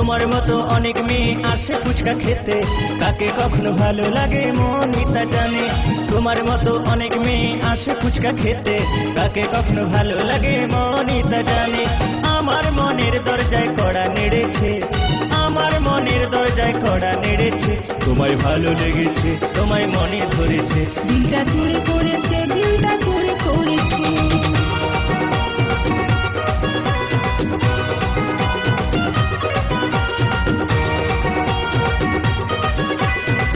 তোমার মতো অনেক মেয়ে আসে ফুচকা খেতে। কাকে কখনো ভালো লাগে মন মিতা জানে। তোমার মতো অনেক মেয়ে আসে ফুচকা খেতে। কাকে কখনো ভালো লাগে মন মিতা জানে। আমার মনের দরজায় কড়া নেড়েছে। আমার মনের দরজায় কড়া নেড়েছে। তোমায় ভালো লেগেছে, তোমায় মনে ধরেছে। দিলটা চুরি করেছে